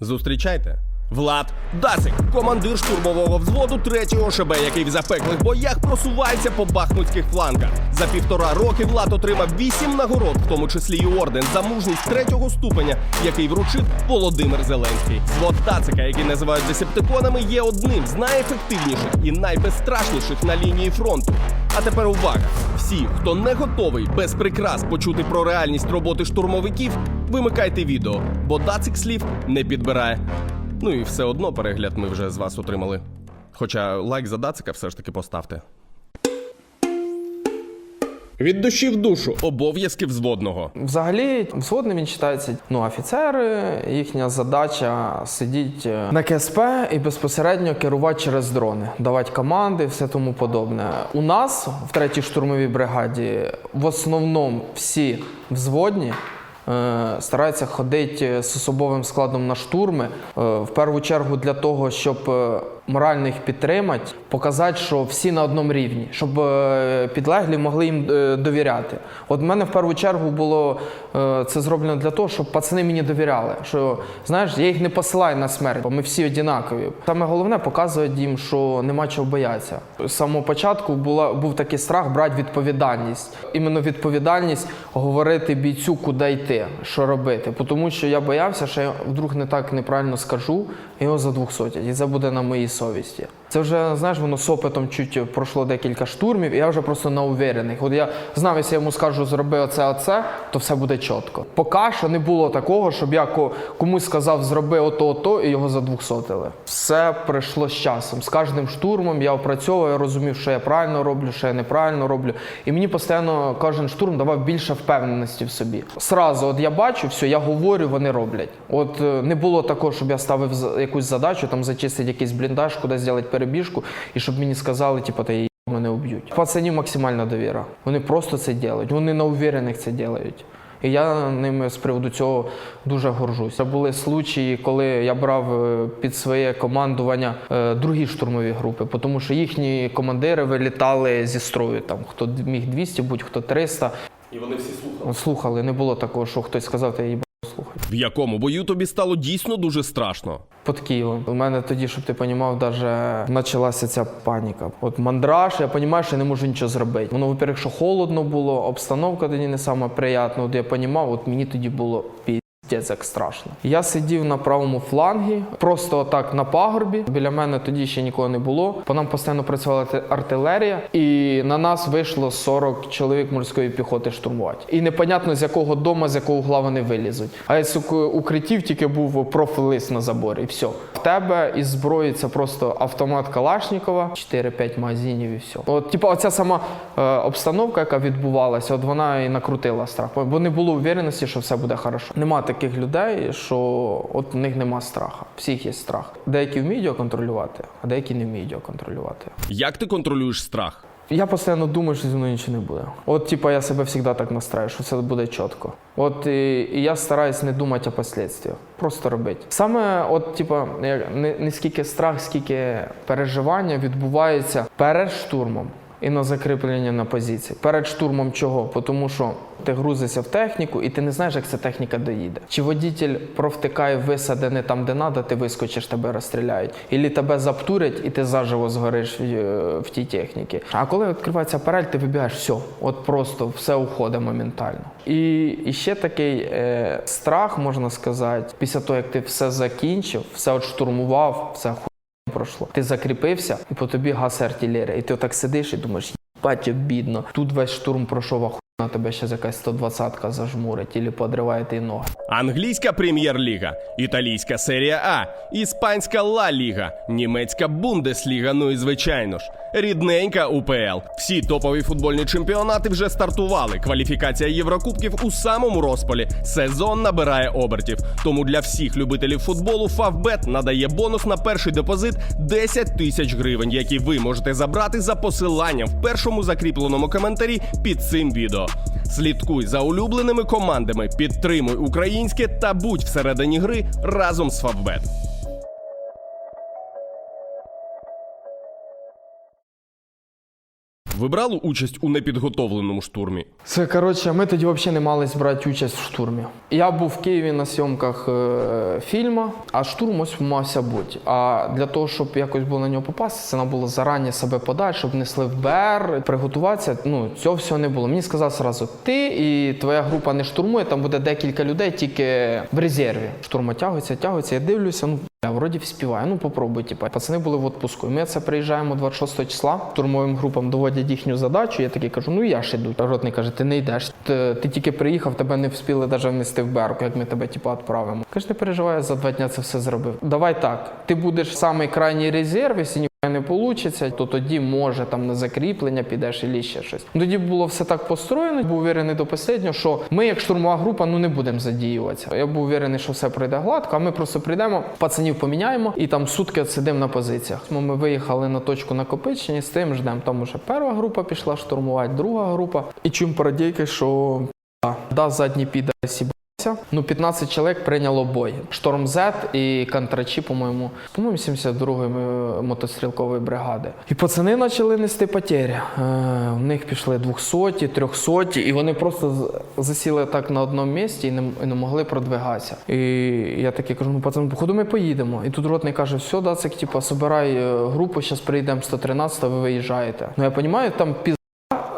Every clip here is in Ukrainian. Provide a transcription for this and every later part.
Зустрічайте. Влад Дасик, командир штурмового взводу 3-го ШБ, який в запеклих боях просувається по бахмутських флангах. За півтора роки Влад отримав вісім нагород, в тому числі і орден за мужність третього ступеня, який вручив Володимир Зеленський. Звод Дацика, який називають десептиконами, є одним з найефективніших і найбезстрашніших на лінії фронту. А тепер увага! Всі, хто не готовий без прикрас почути про реальність роботи штурмовиків, вимикайте відео, бо Дацик слів не підбирає. Ну і все одно перегляд ми вже з вас отримали. Хоча лайк за Дацика все ж таки поставте. Від душі в душу обов'язки взводного. Взагалі, взводний він вважається, ну, офіцери, їхня задача сидіти на КСП і безпосередньо керувати через дрони, давати команди, все тому подобне. У нас в третій штурмовій бригаді в основному всі взводні. Е, Стараються ходити з особовим складом на штурми е, в першу чергу для того, щоб е, морально їх підтримати, показати, що всі на одному рівні, щоб е, підлеглі могли їм е, довіряти. От в мене в першу чергу було е, це зроблено для того, щоб пацани мені довіряли. Що знаєш, я їх не посилаю на смерть, бо ми всі однакові. Саме головне показувати їм, що нема чого боятися. З самого початку була був такий страх брати відповідальність. Іменно відповідальність говорити бійцю, куди йти, що робити. Тому що я боявся, що я вдруг не так неправильно скажу, його задвухсотять. І це буде на моїй совісті. Це вже знаєш, воно з опитом чуть пройшло декілька штурмів, і я вже просто на уверених. От я знав, якщо я йому скажу, зроби оце, оце, то все буде чітко. Поки що не було такого, щоб я комусь сказав, зроби ото, ото, і його задвухсотили. Все прийшло з часом. З кожним штурмом я опрацьовую, я розумів, що я правильно роблю, що я неправильно роблю. І мені постійно кожен штурм давав більше впевненості в собі. Сразу, от я бачу, все, я говорю, вони роблять. От е, не було такого, щоб я ставив якусь задачу, там зачистити якийсь бліндаж, кудись зробити перебіжку, і щоб мені сказали, типу, та її мене вб'ють. Пацанів максимальна довіра. Вони просто це роблять. Вони на уверених це роблять. І я ними з приводу цього дуже горжусь. Були случаї, коли я брав е, під своє командування е, другі штурмові групи, тому що їхні командири вилітали зі строю. Там хто міг 200, будь хто 300. І вони всі слухали. Слухали, не було такого, що хтось сказав, та я їбав слухай. В якому бою тобі стало дійсно дуже страшно. Під Києвом. У мене тоді, щоб ти розумів, даже почалася ця паніка. От мандраж, я розумію, що я не можу нічого зробити. Воно, во-первых, що холодно було, обстановка тоді не сама приятна. От я розумів, от мені тоді було пі. Піздець, як страшно. Я сидів на правому флангі, просто отак на пагорбі. Біля мене тоді ще нікого не було. По нам постійно працювала артилерія, і на нас вийшло 40 чоловік морської піхоти штурмувати. І непонятно з якого дома, з якого угла вони вилізуть. А з укриттів тільки був профлист на заборі, і все. В тебе із зброї це просто автомат Калашнікова, 4-5 магазинів і все. От, типу, оця сама е, обстановка, яка відбувалася, от вона і накрутила страх. Бо не було впевненості, що все буде хорошо. Нема таких людей, що от в них нема страху. Всіх є страх. Деякі вміють його контролювати, а деякі не вміють його контролювати. Як ти контролюєш страх? Я постійно думаю, що зі мною нічого не буде. От, типа, я себе завжди так настраю, що все буде чітко. От і, і я стараюсь не думати о последствиях, просто робити. Саме, от, типа, як- не, не скільки страх, скільки переживання відбувається перед штурмом. І на закріплення на позиції. Перед штурмом чого? Тому що ти грузишся в техніку, і ти не знаєш, як ця техніка доїде. Чи водитель провтикає висаде не там, де треба, ти вискочиш, тебе розстріляють. Ілі тебе заптурять, і ти заживо згориш в, е, в тій техніці. А коли відкривається парель, ти вибігаєш, все, от просто все уходить моментально. І, і ще такий е, страх, можна сказати, після того, як ти все закінчив, все от штурмував, все пройшло. Ти закріпився, і по тобі газ артилерія. І ти отак сидиш і думаєш, їбать, бідно. Тут весь штурм пройшов, а на тебе ще якась 120-ка зажмурить, і подриває ти ноги. Англійська прем'єр-ліга, італійська серія А, іспанська Ла Ліга, німецька Бундесліга, ну і звичайно ж, рідненька УПЛ. Всі топові футбольні чемпіонати вже стартували. Кваліфікація Єврокубків у самому розпалі. Сезон набирає обертів. Тому для всіх любителів футболу Фавбет надає бонус на перший депозит 10 тисяч гривень, які ви можете забрати за посиланням в першому закріпленому коментарі під цим відео. Слідкуй за улюбленими командами, підтримуй українське та будь всередині гри разом з Фавбет. Ви брали участь у непідготовленому штурмі? Це коротше, ми тоді взагалі не мали брати участь в штурмі. Я був в Києві на зйомках е, фільму, а штурм ось мався бути. А для того, щоб якось було на нього попасти, це треба було зарані себе подати, щоб несли в БР, приготуватися. Ну цього всього не було. Мені сказав сразу, ти і твоя група не штурмує, там буде декілька людей тільки в резерві. Штурма тягується, тягується. Я дивлюся, ну. Я вроді вспіваю, ну попробуй, типа. Пацани були в отпуску. Ми це приїжджаємо 26 числа, турмовим групам доводять їхню задачу. Я такий кажу, ну я ж іду. Ротний каже, ти не йдеш. Ти, ти тільки приїхав, тебе не вспіли навіть внести в берку, як ми тебе типа відправимо. Каже, не переживай, за два дня це все зробив. Давай так, ти будеш самий крайній резерв, якщо не вийде, то тоді може там на закріплення підеш і ще щось. Тоді було все так построєно. Був уверений до останнього, що ми, як штурмова група, ну не будемо задіюватися. Я був уверений, що все пройде гладко, а ми просто прийдемо, пацанів поміняємо і там сутки сидимо на позиціях. Ну, Ми виїхали на точку накопичення, з тим ждемо. Там уже перша група пішла штурмувати, друга група. І чим парадійки, що да, задній піде сібався. Ну, 15 чоловік прийняло бой. Шторм Z і контрачі, по-моєму, по-моєму, 72-ї е, мотострілкової бригади. І пацани почали нести потері. Е, в них пішли 200, 300, і вони просто засіли так на одному місці і не, і не могли продвигатися. І я такий кажу, ну пацани, походу ми поїдемо. І тут ротний каже, все, Дацик, типа, собирай е, групу, зараз приїдемо 113, ви виїжджаєте. Ну я розумію, там піз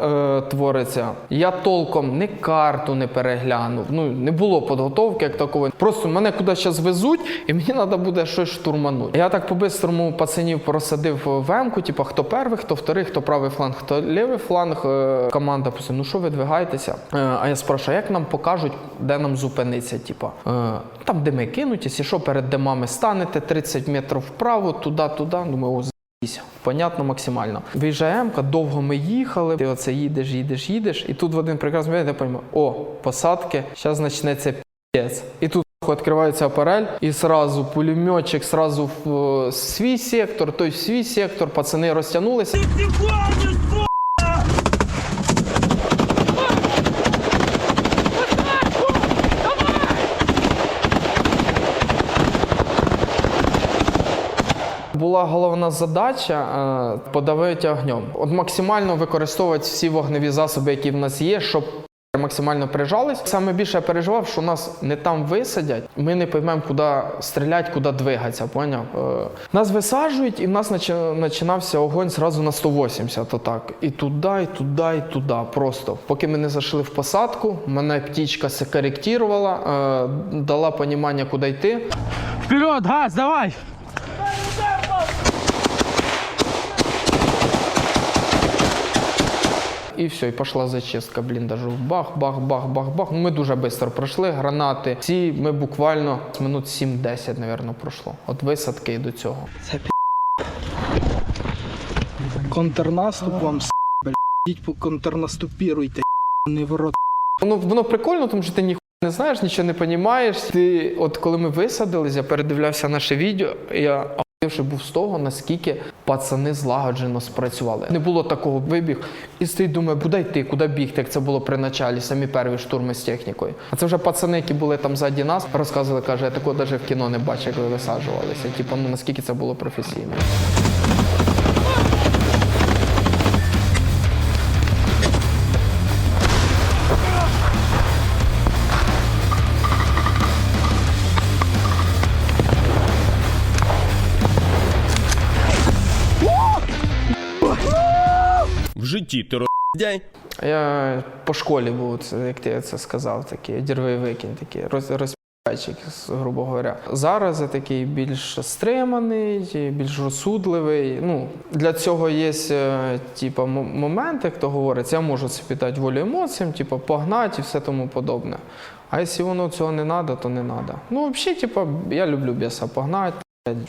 е, твориться. Я толком ні карту не переглянув. Ну не було підготовки як такої. Просто мене куди зараз везуть, і мені треба буде щось штурманути. Я так по-бистрому пацанів просадив в М-ку, типу, хто перший, хто вторий, хто правий фланг, хто лівий фланг. Е, Команда писає, ну що ви двигаєтеся? Е, а я спрашиваю, як нам покажуть, де нам зупинитися? Типу, е, там дими кинуть, якщо що, перед димами станете 30 метрів вправо, туди, туди. Думаю, Понятно, максимально. Виїжджає М-ка, довго ми їхали. Ти оце їдеш, їдеш, їдеш. І тут в один прекрасний момент я розумію, о, посадки, зараз почнеться п'єць. І тут відкривається апарель, і сразу пулеметчик, сразу в е, свій сектор, той в свій сектор, пацани розтягнулися. Була головна задача е, подавити огнем. От максимально використовувати всі вогневі засоби, які в нас є, щоб максимально прижались. Саме більше я переживав, що нас не там висадять, ми не поймемо, куди стріляти, куди двигатися. Поняв? Е, Нас висаджують, і в нас починався огонь зразу на 180. Отак. І туди, і туди, і туди. Просто. Поки ми не зайшли в посадку, мене птічка се коректувала, е, дала розуміння, куди йти. Вперед, газ, давай! І все, і пішла зачистка бліндажу. Бах, бах, бах, бах, бах. Ну, Ми дуже швидко пройшли. Гранати. Ці ми буквально минут 7-10, мабуть, пройшло. От висадки і до цього. Це Контрнаступ вам с**, блядь. По контрнаступіруйте, не в рот. Воно, воно прикольно, тому що ти ніхуя не знаєш, нічого не розумієш. Ти, от коли ми висадились, я передивлявся наше відео, і я ще був з того, наскільки пацани злагоджено спрацювали. Не було такого вибіг. І стоїть, думає, куди йти, куди бігти, як це було при началі, самі перві штурми з технікою. А це вже пацани, які були там ззаді нас, розказували, каже, я такого навіть в кіно не бачив, як ви висаджувалися. Типу, ну наскільки це було професійно. Житті ти роздяй. Я по школі був, це, як ти це сказав, такий дірвий викинь, такий роз, розп'ячик, грубо говоря. Зараз я такий більш стриманий, більш розсудливий. Ну, для цього є е, типу, м- моменти, як то говориться, я можу це піддати волю емоціям, типу, погнати і все тому подобне. А якщо воно цього не треба, то не треба. Ну, взагалі, типу, я люблю біса погнати,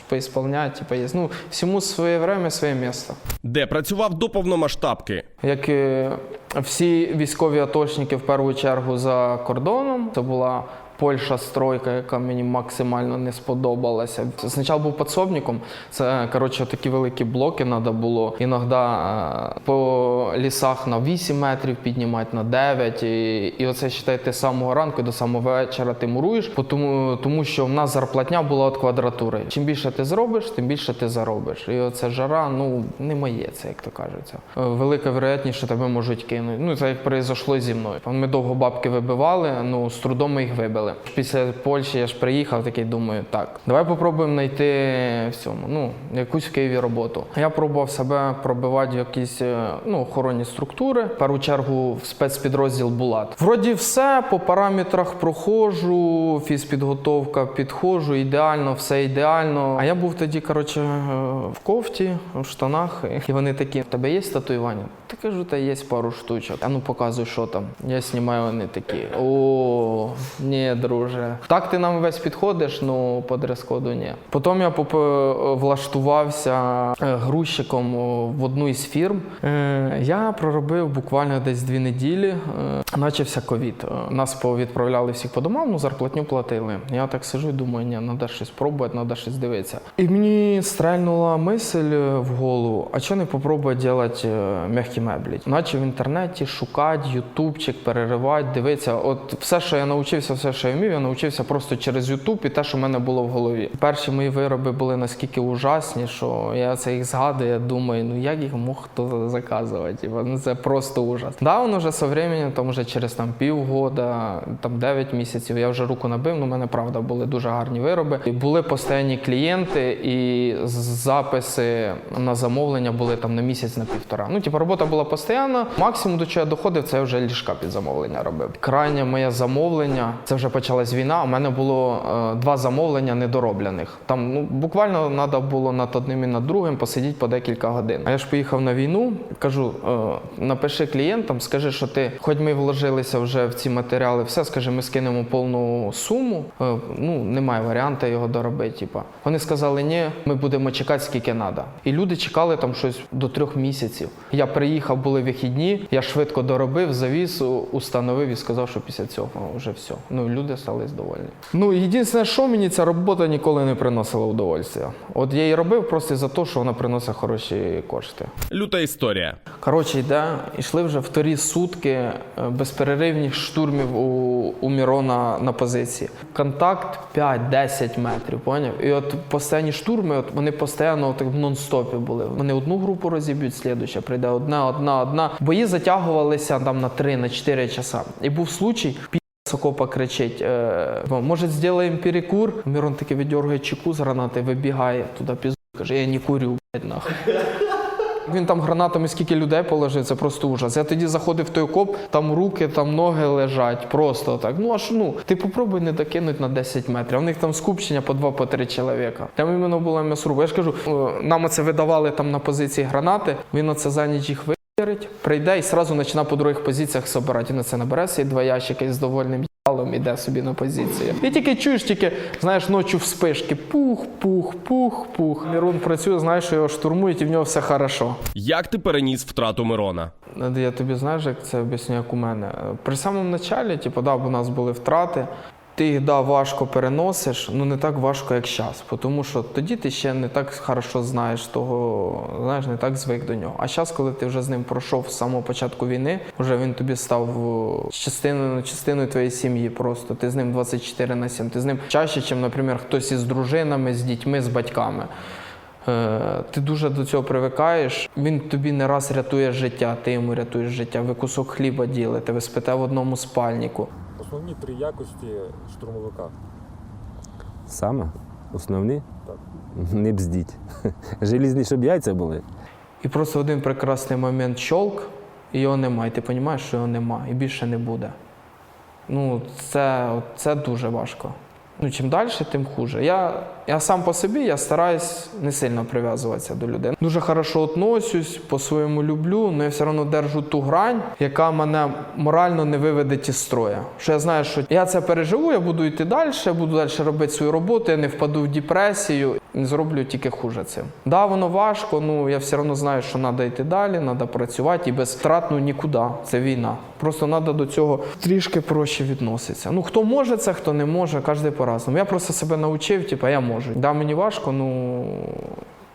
поісполняти, є. Ну, всьому своє время, своє місце. Де працював до повномасштабки. Як і всі військові аточники в першу чергу за кордоном, це була Польща стройка, яка мені максимально не сподобалася. Спочатку був підсобником. Це коротше такі великі блоки треба було. Іноді е, по лісах на 8 метрів піднімати на 9. І, і оце з самого ранку до самого вечора ти муруєш, тому, тому що в нас зарплатня була від квадратури. Чим більше ти зробиш, тим більше ти заробиш. І оце жара, ну не моє це, як то кажеться. Е, Велика вероятність, що тебе можуть кинути. Ну це як произошло зі мною. Ми довго бабки вибивали, ну з трудом ми їх вибили. Після Польщі я ж приїхав, такий думаю, так, давай попробуємо знайти в цьому, ну якусь в Києві роботу. Я пробував себе пробивати в якісь е, ну, охоронні структури. В першу чергу в спецпідрозділ Булат. Вроді все по параметрах проходжу, фізпідготовка підходжу, ідеально, все ідеально. А я був тоді, коротше, е, в кофті, в штанах, і вони такі: в тебе є татуювання? Та кажу, та є пару штучок. А ну показуй, що там. Я знімаю, вони такі. О, ні, друже. Так ти нам весь підходиш, ну по дрес-коду ні. Потім я поп- влаштувався е, грузчиком в одну із фірм. Е, Я проробив буквально десь дві неділі. Е, Начався ковід. Е, Нас повідправляли всіх по домам, ну зарплатню платили. Я так сижу і думаю, ні, треба щось пробувати, треба щось дивитися. І мені стрельнула мисль е, в голову, а чого не попробувати робити м'які меблі? Наче в інтернеті шукати, ютубчик, переривати, дивитися. От все, що я навчився, все, що я вмів, я навчився просто через Ютуб і те, що в мене було в голові. Перші мої вироби були наскільки ужасні, що я це їх згадую, я думаю, ну як їх мог хто заказувати? Ну це просто ужас. Да, воно вже со временем, там вже через там півгода, там 9 місяців, я вже руку набив. Ну, у мене правда були дуже гарні вироби. І були постійні клієнти, і записи на замовлення були там на місяць, на півтора. Ну, типу, робота була постійна. Максимум до чого я доходив, це вже ліжка під замовлення робив. Крайнє моє замовлення, це вже почалась війна. У мене було е, два замовлення недороблених. Там ну буквально треба було над одним і над другим посидіти по декілька годин. А я ж поїхав на війну. Кажу, е, напиши клієнтам, скажи, що ти, хоч ми вложилися вже в ці матеріали, все, скажи, ми скинемо повну суму. Е, ну немає варіанту його доробити. Типа вони сказали, ні, ми будемо чекати скільки треба. І люди чекали там щось до трьох місяців. Я приїхав, були вихідні, я швидко доробив, завіз, установив і сказав, що після цього вже все. Ну люди стали довольні. Ну єдине, що мені ця робота ніколи не приносила удовольствия. От я її робив просто за те, що вона приносить хороші кошти. Люта історія. Коротше, йде, йшли вже вторі сутки е, безперервних штурмів у, у Мірона на позиції. Контакт 5-10 метрів, поняв? І от постійні штурми, от вони постійно от, в нон-стопі були. Вони одну групу розіб'ють, слідуюча прийде одна, одна, одна. Бої затягувалися там на 3 на 4 часа. І був случай, Сокопа кричить, е, може, зробимо перекур? Мірон таки видергує чеку з гранати, вибігає туди пізду, каже, я не курю, блядь, нахуй. Він там гранатами скільки людей положив, це просто ужас. Я тоді заходив в той окоп, там руки, там ноги лежать, просто так. Ну аж ну, ти попробуй не докинуть на 10 метрів. У них там скупчення по два, по три чоловіка. Там іменно була м'ясруба. Я ж кажу, е, нам оце видавали там на позиції гранати. Він оце за ніч їх вирить, прийде і сразу почне по других позиціях собирати. Він оце набере свої два ящики з довольним їбалом іде собі на позицію. І тільки чуєш, тільки знаєш, ночі вспишки. Пух, пух, пух, пух. Мірун працює, знаєш, що його штурмують, і в нього все хорошо. Як ти переніс втрату Мирона? Я тобі знаєш, як це об'ясню, як у мене. При самому началі, типу, да, у нас були втрати. Ти їх да, важко переносиш, ну не так важко, як зараз. Тому що тоді ти ще не так хорошо знаєш того, знаєш, не так звик до нього. А зараз, коли ти вже з ним пройшов з самого початку війни, вже він тобі став е, частиною, частиною твоєї сім'ї. Просто ти з ним 24 на 7. Ти з ним чаще, ніж, наприклад, хтось із дружинами, з дітьми, з батьками. Е, Ти дуже до цього привикаєш. Він тобі не раз рятує життя, ти йому рятуєш життя. Ви кусок хліба ділите, ви спите в одному спальнику. Основні три якості штурмовика. Саме основні Так. не бздіть. Желізні, щоб яйця були. І просто в один прекрасний момент щолк, і його немає. І ти розумієш, що його немає, і більше не буде. Ну, це, це дуже важко. Ну, чим далі, тим хуже. Я Я сам по собі я стараюсь не сильно прив'язуватися до людей. Дуже хорошо относюсь, по-своєму люблю, але я все одно держу ту грань, яка мене морально не виведе із строя. Що я знаю, що я це переживу, я буду йти далі, буду далі робити свою роботу, я не впаду в депресію, не зроблю тільки хуже цим. Да, воно важко, ну я все одно знаю, що треба йти далі, треба працювати і без втрат ну нікуди. Це війна. Просто треба до цього трішки проще відноситися. Ну хто може це, хто не може, кожен по-разному. Я просто себе навчив, типу, я можу. Да, мені важко, ну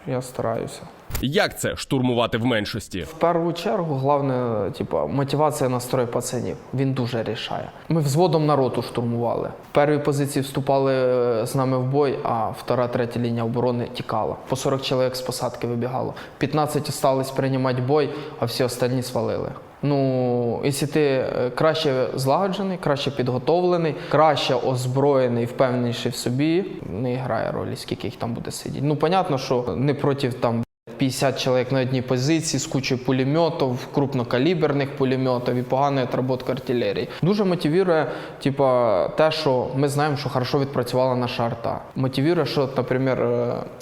я стараюся. Як це штурмувати в меншості? В першу чергу, головне, типу, мотивація настрою пацанів. Він дуже рішає. Ми взводом народу штурмували. В первій позиції вступали е, з нами в бой, а втора, третя лінія оборони тікала. По 40 чоловік з посадки вибігало. 15 остались приймати бой, а всі остальні свалили. Ну, якщо ти е, краще злагоджений, краще підготовлений, краще озброєний, впевненіший в собі, не грає ролі, скільки їх там буде сидіти. Ну, понятно, що не проти там 50 чоловік на одній позиції з кучою пулеметів, крупнокаліберних пулеметів і поганої отработки артилерії. Дуже мотивує, типа, те, що ми знаємо, що хорошо відпрацювала наша арта. Мотивує, що, наприклад,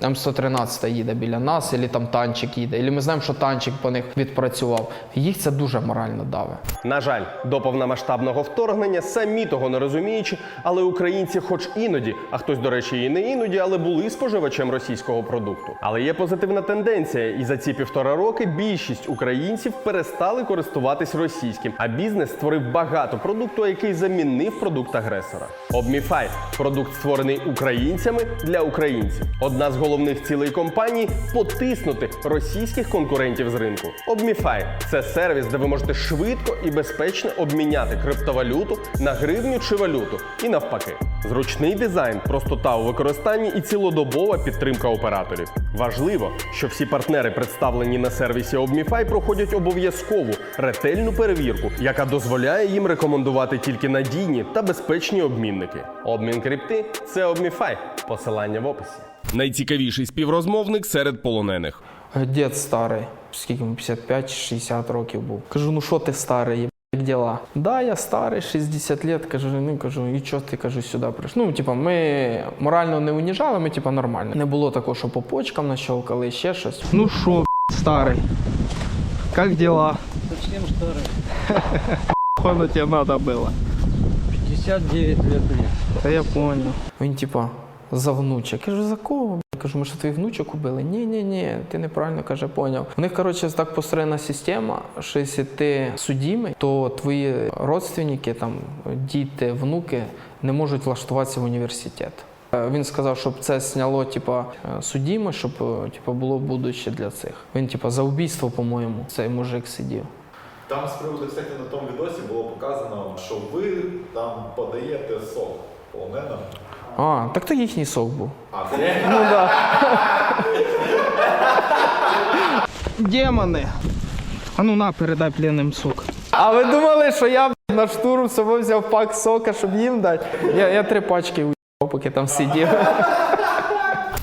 е, М113 їде біля нас, або там танчик їде, або ми знаємо, що танчик по них відпрацював. Їх це дуже морально давить. На жаль, до повномасштабного вторгнення, самі того не розуміючи, але українці, хоч іноді, а хтось, до речі, і не іноді, але були споживачем російського продукту. Але є позитивна тенденція, і за ці півтора роки більшість українців перестали користуватись російським, а бізнес створив багато продукту, який замінив продукт агресора. Обміфай продукт створений українцями для українців. Одна з головних цілей компанії потиснути російських конкурентів з ринку. Обміфай це сервіс, де ви можете швидко і безпечно обміняти криптовалюту на гривню чи валюту, і навпаки. Зручний дизайн, простота у використанні і цілодобова підтримка операторів. Важливо, що всі партнери, представлені на сервісі Обміфай, проходять обов'язкову ретельну перевірку, яка дозволяє їм рекомендувати тільки надійні та безпечні обмінники. Обмін крипти це Обміфай. Посилання в описі. Найцікавіший співрозмовник серед полонених. Дід старий, скільки йому 55-60 років був. Кажу, ну що ти старий? є, Як діла? Да, я старий, 60 лет. Кажу, ну кажу, і чого ти кажу, сюди прийшов? Ну, типа, ми морально не уніжали, ми типа нормально. Не було такого, що по почкам нащолкали, ще щось. Ну шо, старый? Как дела? Совсем старый. Хуй тебе надо было. 59 лет мне. Да я понял. Він, типа, за внуча. Кажу, за кого? Б***?» Кажу, ми що твоїх внучок убили? Ні, ні, ні, ти неправильно каже, поняв. У них, коротше, так построєна система, що якщо ти судімий, то твої родственники, там, діти, внуки не можуть влаштуватися в університет. Е, Він сказав, щоб це сняло типа е, судіме, щоб е, типа, було будуще для цих. Він, типа, за вбійство, по-моєму, цей мужик сидів. Там з приводу, кстати, на тому відосі було показано, що ви там подаєте сок полоненим. А, так то їхній сок був. А це Ну да. Демони. А ну на, передай пленним сок. А ви думали, що я б, на штурм з собою взяв пак сока, щоб їм дати? Я, я три пачки у поки там сидів.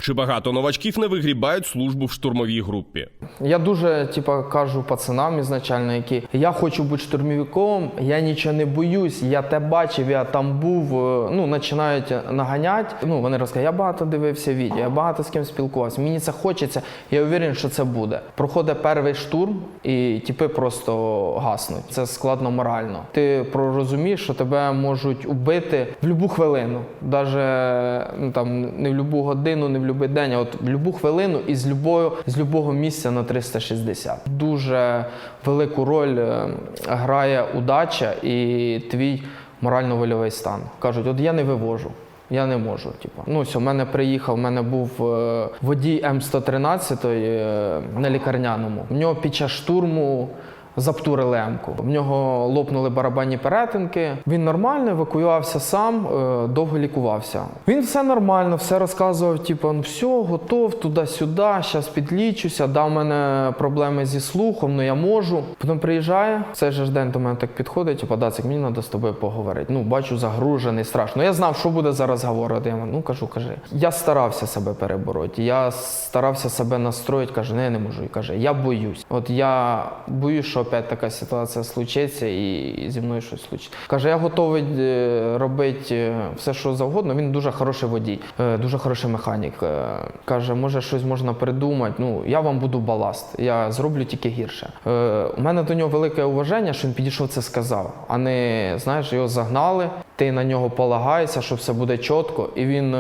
Чи багато новачків не вигрібають службу в штурмовій групі? Я дуже типа кажу пацанам ізначально, які я хочу бути штурмовиком, я нічого не боюсь, я те бачив, я там був. е, Ну починають наганяти. Ну вони розказують, я багато дивився відео, я багато з ким спілкувався. Мені це хочеться. Я уверен, що це буде. Проходить перший штурм, і типи просто гаснуть. Це складно морально. Ти розумієш, що тебе можуть убити в будь-яку хвилину, навіть ну, там не в будь-яку годину, не в будь-який день, а от будь-яку хвилину і з любого, з любого місця на 360. Дуже велику роль е, грає удача і твій морально-вольовий стан. Кажуть, от я не вивожу. Я не можу. Типу. Ну, ось у мене приїхав, у мене був е, водій М113 е, на лікарняному. В нього під час штурму заптурили М-ку. В нього лопнули барабанні перетинки. Він нормально евакуювався сам, е, довго лікувався. Він все нормально, все розказував, типу, ну все, готов, туди-сюди, зараз підлічуся. Да, у мене проблеми зі слухом, ну я можу. Потім приїжджає, в цей же день до мене так підходить, типу, Дацик, мені треба з тобою поговорити. Ну, бачу, загружений, страшно. Я знав, що буде зараз говорити. Я ну кажу, кажи. Я старався себе перебороти. Я старався себе настроїти, каже, не, я не можу. І каже, я боюсь. От я боюсь, що опять така ситуація случиться і зі мною щось случиться. Каже, я готовий е, робити е, все, що завгодно. Він дуже хороший водій, е, дуже хороший механік. Каже, може щось можна придумати. Ну, я вам буду баласт, я зроблю тільки гірше. У мене до нього велике уваження, що він підійшов це сказав, а не знаєш, його загнали. Ти на нього полагаєшся, що все буде чітко, і він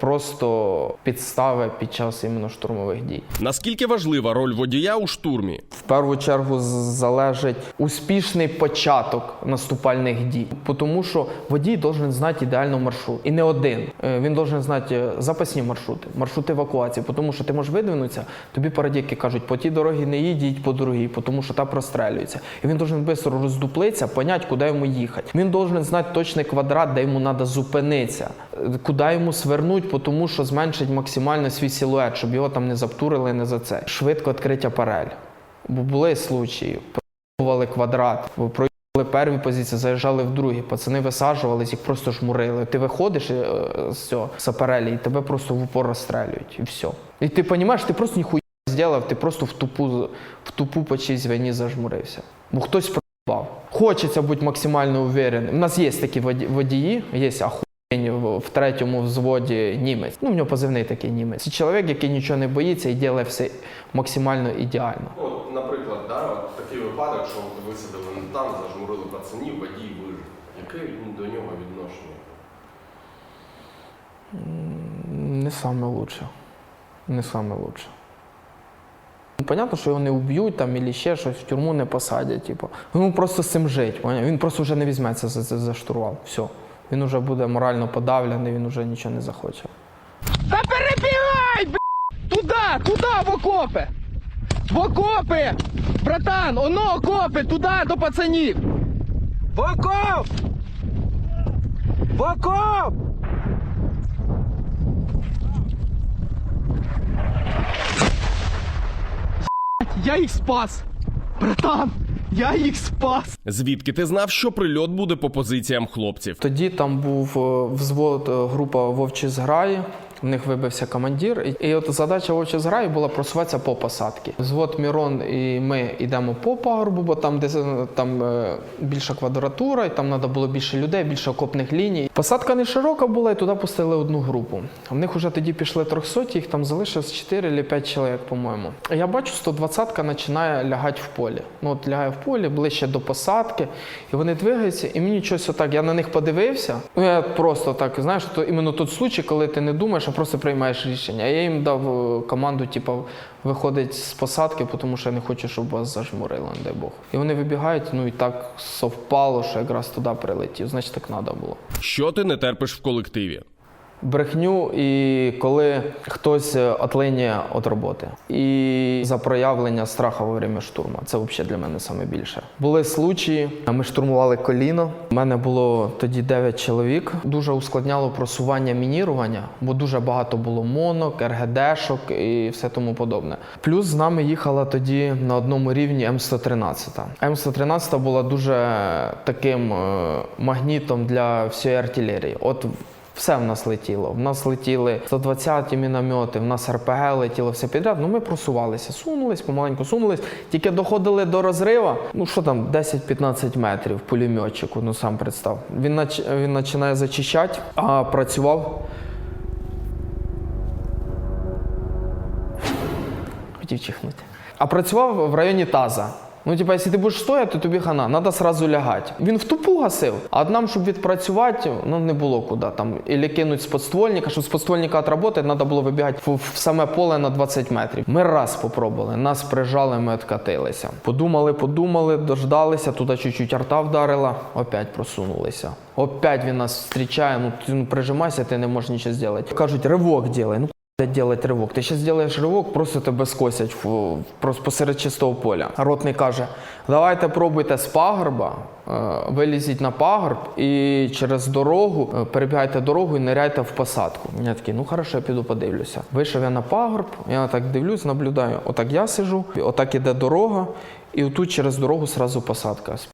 просто підстави під час іменно штурмових дій. Наскільки важлива роль водія у штурмі? В першу чергу з- залежить успішний початок наступальних дій, тому що водій должен знати ідеально маршрут. І не один. Е, Він должен знати е, запасні маршрути, маршрути евакуації, тому що ти можеш видвинутися, тобі парадійки кажуть, по тій дорогі не їдь по другій, тому що та прострелюється. І він должен швидко роздуплитися, поняти, куди йому їхати. Він должен знати точний квадрат, де йому треба зупинитися, е, куди йому свернуть, тому що зменшить максимально свій силует, щоб його там не заптурили, не за це. Швидко відкриття парель. Бо були случаї, пробували квадрат, проїхали перві позиції, заїжджали в другі. Пацани висаджувались, їх просто жмурили. Ти виходиш е, з цього з і тебе просто в упор розстрелюють, і все. І ти розумієш, ти просто ніхуя зробив, ти просто в тупу, в тупу по чиїсь вині зажмурився. Бо хтось проїбав. Хочеться бути максимально увереним. У нас є такі воді- водії, є ахуєнні в, третьому взводі німець. Ну, в нього позивний такий німець. Це чоловік, який нічого не боїться і робить все максимально ідеально. От, наприклад, да, от такий випадок, що висадили не там, зажмурили пацанів, водій вижив. Яке до нього відношення? Не саме лучше. Не саме лучше. Ну, Понятно, що його не вб'ють там або ще щось, в тюрму не посадять. Типу. Ну просто з цим жить. Він просто вже не візьметься за, за, за штурвал. Все. Він вже буде морально подавлений, він вже нічого не захоче. Та перебігай, б***! Туда, туда, в окопи! В окопи! Братан, оно окопи, туди до пацанів! В окоп! В окоп! Я їх спас! Братан, я їх спас! Звідки ти знав, що прильот буде по позиціям хлопців? Тоді там був е, взвод, е, група вовчі зграї. В них вибився командир. І, от задача вовчі зграї була просуватися по посадці. Взвод Мірон і ми йдемо по пагорбу, бо там десь там е, більша квадратура, і там треба було більше людей, більше окопних ліній. Посадка не широка була, і туди пустили одну групу. В них вже тоді пішли 300, їх там залишилось 4 чи 5 чоловік, по-моєму. Я бачу, 120-ка починає лягати в полі. Ну от лягає в полі ближче до посадки, і вони двигаються, і мені щось отак. Я на них подивився. Ну я просто так, знаєш, то іменно той случай, коли ти не думаєш, а просто приймаєш рішення. А я їм дав е, команду, типу, виходить з посадки, тому що я не хочу, щоб вас зажмурили, не дай Бог. І вони вибігають, ну і так совпало, що якраз туди прилетів. Значить, так треба було. Що ти не терпиш в колективі? Брехню, і коли хтось е, отлинює від роботи. І за проявлення страху во время штурму. Це взагалі для мене саме більше. Були случаї, ми штурмували коліно. У мене було тоді 9 чоловік. Дуже ускладняло просування мінірування, бо дуже багато було монок, РГДшок і все тому подобне. Плюс з нами їхала тоді на одному рівні М113. М113 була дуже таким е, магнітом для всієї артилерії. От все в нас летіло. В нас летіли 120-ті міномети, в нас РПГ летіло все підряд. Ну ми просувалися, сунулись, помаленьку сунулись. Тільки доходили до розрива. Ну що там, 10-15 метрів пулеметчику, ну сам представ. Він нач... він починає зачищати, а працював. Хотів чихнути. А працював в районі таза. Ну, типа, якщо ти будеш стояти, то тобі хана, треба сразу лягати. Він в тупу гасив, а нам, щоб відпрацювати, ну не було куди там. Ілі кинуть з подствольника, щоб з подствольника відработати, треба було вибігати в, в саме поле на 20 метрів. Ми раз попробували, нас прижали, ми відкатилися. Подумали, подумали, дождалися, туди чуть-чуть арта вдарила, опять просунулися. Опять він нас зустрічає, ну ти ну, прижимайся, ти не можеш нічого зробити. Кажуть, ривок ділай. Ну делать ривок. Ти зараз зробиш ривок, просто тебе скосять в, просто посеред чистого поля. Ротний каже: давайте пробуйте з пагорба, е, вилізіть на пагорб і через дорогу е, перебігайте дорогу і ниряйте в посадку. Я такий, ну хорошо, я піду подивлюся. Вийшов я на пагорб, я так дивлюсь, наблюдаю. Отак я сижу, отак іде дорога, і отут через дорогу сразу посадка. з.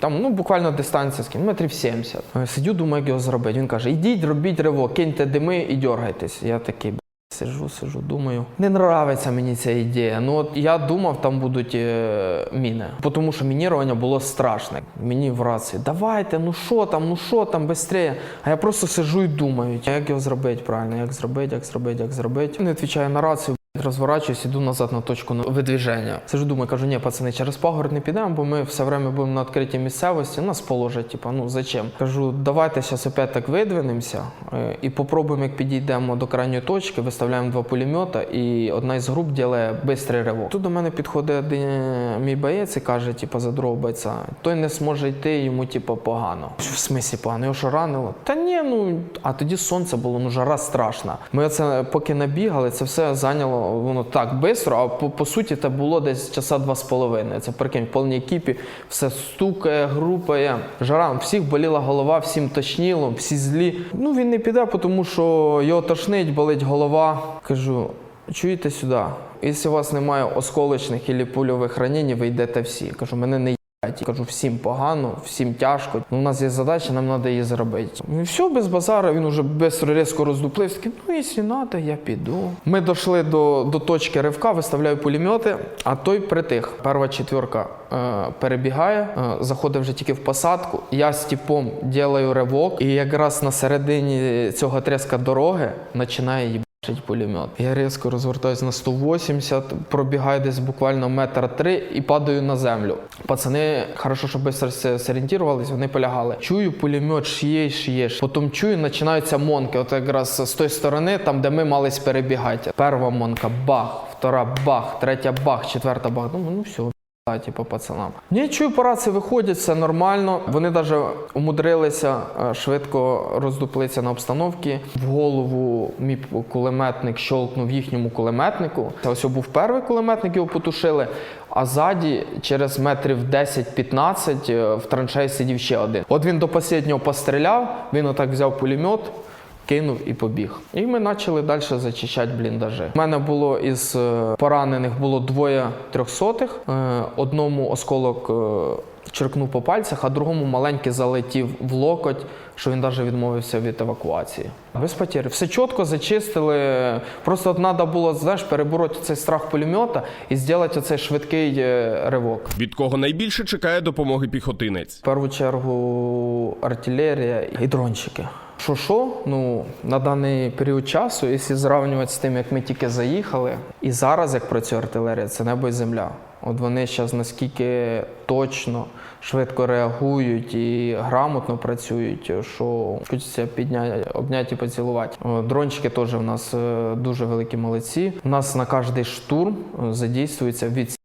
Там ну буквально дистанція скільки, метрів 70. Е, Сидю, думаю, як його зробити. Він каже: ідіть, робіть ривок, киньте дими і дергайтесь. Я такий. Сижу, сижу, думаю. Не нравиться мені ця ідея. Ну от я думав, там будуть е, міни. Тому що мінірування було страшне. Мені в рації, давайте, ну що там, ну що там, швидше. А я просто сижу і думаю, як його зробити правильно, як зробити, як зробити, як зробити. Не відповідаю на рацію. Розворачуюсь, іду назад на точку видвіження. Сижу, думаю, кажу, ні, пацани, через пагорб не підемо, бо ми все время будемо на відкритій місцевості, нас положать, типа, ну зачем? Кажу, давайте зараз опять так видвинемося е, і попробуємо, як підійдемо до крайньої точки, виставляємо два пулемета, і одна із груп робить швидкий ривок. Тут до мене підходить е, мій боєць і каже, типа, за другого бойця, той не зможе йти, йому типа погано. В смислі погано, його що ранило? Та ні, ну а тоді сонце було, ну жара страшна. Ми оце поки набігали, це все зайняло воно так бистро, а по, по суті це було десь часа два з половиною. Це прикинь, в повній екіпі все стукає, групає. Жара, всіх боліла голова, всім тошніло, всі злі. Ну він не піде, тому що його тошнить, болить голова. Кажу, чуєте сюди. Якщо у вас немає осколочних або пульових ранень, ви йдете всі. Кажу, мене не їбать. Кажу, всім погано, всім тяжко. Ну, у нас є задача, нам треба її зробити. Ну і все, без базару, він уже без різко роздуплився. Такий, ну, якщо треба, я піду. Ми дійшли до, до точки ривка, виставляю пулемети, а той притих. Перша четверка е, перебігає, е, заходить вже тільки в посадку. Я з типом ділаю ривок, і якраз на середині цього тріска дороги починає їбати. Бачить пулемет. Я різко розвертаюсь на 180, пробігаю десь буквально метр три і падаю на землю. Пацани, хорошо, що швидко зорієнтувалися, вони полягали. Чую, пулемет шиє, шиє. Потім чую, починаються монки. От якраз з тої сторони, там, де ми мались перебігати. Перша монка бах, втора бах, третя бах, четверта бах. Думаю, ну все. Та, Типу, пацанам. Ні, чую, по виходять, все нормально. Вони навіть умудрилися е, швидко роздуплитися на обстановки. В голову мій кулеметник щолкнув їхньому кулеметнику. Це ось був перший кулеметник, його потушили. А ззаді, через метрів 10-15, е, в траншеї сидів ще один. От він до останнього постріляв, він отак взяв пулемет, кинув і побіг. І ми почали далі зачищати бліндажі. У мене було із е, поранених було двоє трьохсотих. Е, Одному осколок е, черкнув по пальцях, а другому маленький залетів в локоть, що він навіть відмовився від евакуації. Без потерь. Все чітко зачистили. Просто треба було знаєш, перебороти цей страх пулемета і зробити цей швидкий ривок. Від кого найбільше чекає допомоги піхотинець? В першу чергу артилерія і дрончики. Що що, ну на даний період часу, якщо зрівнювати з тим, як ми тільки заїхали, і зараз як працює артилерія, це небо і земля. От вони зараз наскільки точно, швидко реагують і грамотно працюють, що хочеться підняти, обняти і поцілувати. Дрончики теж у нас е, дуже великі молодці. У нас на кожний штурм е, задійствується від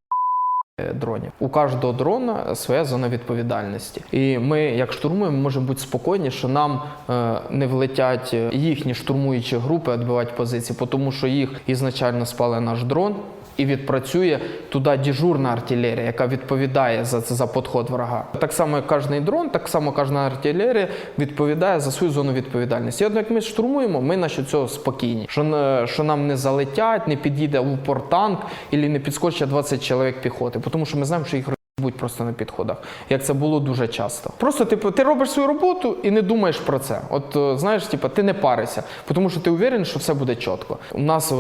дронів. У кожного дрона своя зона відповідальності. І ми, як штурмуємо, можемо бути спокійні, що нам е, не влетять е, їхні штурмуючі групи відбивати позиції, тому що їх ізначально спали наш дрон. І відпрацює туди дежурна артилерія, яка відповідає за, за підход врага. Так само, як кожний дрон, так само кожна артилерія відповідає за свою зону відповідальності. І як ми штурмуємо, ми на цього спокійні. Що, що нам не залетять, не підійде в упор танк, і не підскочить 20 чоловік піхоти, тому що ми знаємо, що їх будь просто на підходах, як це було дуже часто. Просто типу, ти робиш свою роботу і не думаєш про це. От е, знаєш, типу, ти не паришся, тому що ти уверений, що все буде чітко. У нас е,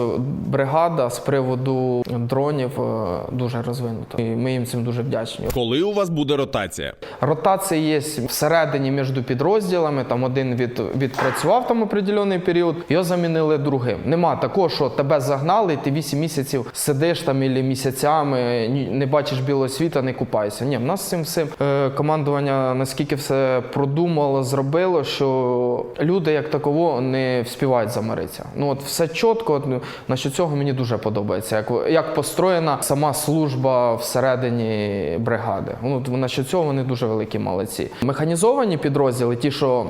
бригада з приводу дронів е, дуже розвинута, і ми їм цим дуже вдячні. Коли у вас буде ротація? Ротація є всередині між підрозділами. Там один від, відпрацював там определений період, його замінили другим. Нема такого, що тебе загнали, і ти 8 місяців сидиш там і місяцями, не бачиш білого світа, не купаєшся. Ні, в нас з цим всім е, командування наскільки все продумало, зробило, що люди як таково не вспівають замиритися. Ну от все чітко. От, ну, насчет цього мені дуже подобається. Як, як построєна сама служба всередині бригади. Ну, насчет цього вони дуже великі молодці. Механізовані підрозділи, ті, що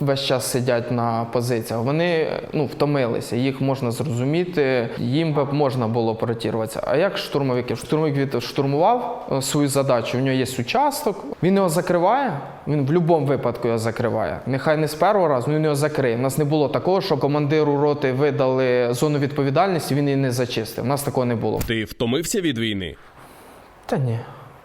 весь час сидять на позиціях, вони ну, втомилися. Їх можна зрозуміти, їм би можна було поротіруватися. А як штурмовики? Штурмовик від- штурмував е, свою задачу, у нього є участок, він його закриває. Він в будь-якому випадку його закриває. Нехай не з першого разу, але він його закриє. У нас не було такого, що командиру роти видали зону відповідальності, він її не зачистив. У нас такого не було. Ти втомився від війни? Та ні.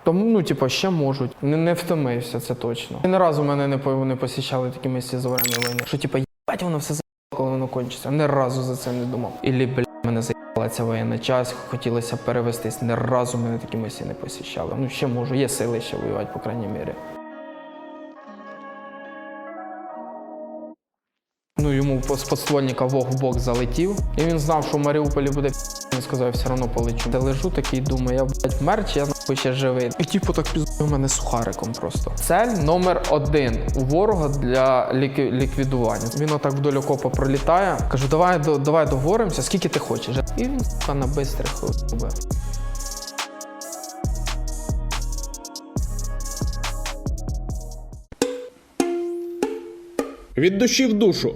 Тому, ну, типу, ще можуть. Не, не втомився, це точно. І не разу мене не, по- не посіщали такі місці за время війни. Що, типу, їбать, воно все за коли воно воно кончиться. Ні разу за це не думав. Ілі, бля, заїбала ця воєнна час, хотілося перевестись. Не разу мене такі місії не посіщали. Ну ще можу, є сили ще воювати, по крайній мірі. Ну, йому з подствольника вог в бок залетів, і він знав, що в Маріуполі буде він сказав, я все одно полечу. Де лежу такий, думаю, я блядь, вмер, чи я нахуй ще живий. І типу так піздує мене сухариком просто. Цель номер один у ворога для ліки- ліквідування. Він отак вдоль окопа пролітає. Кажу, давай до- давай договоримося, скільки ти хочеш. І він сука на бистрих убив. Від душі в душу.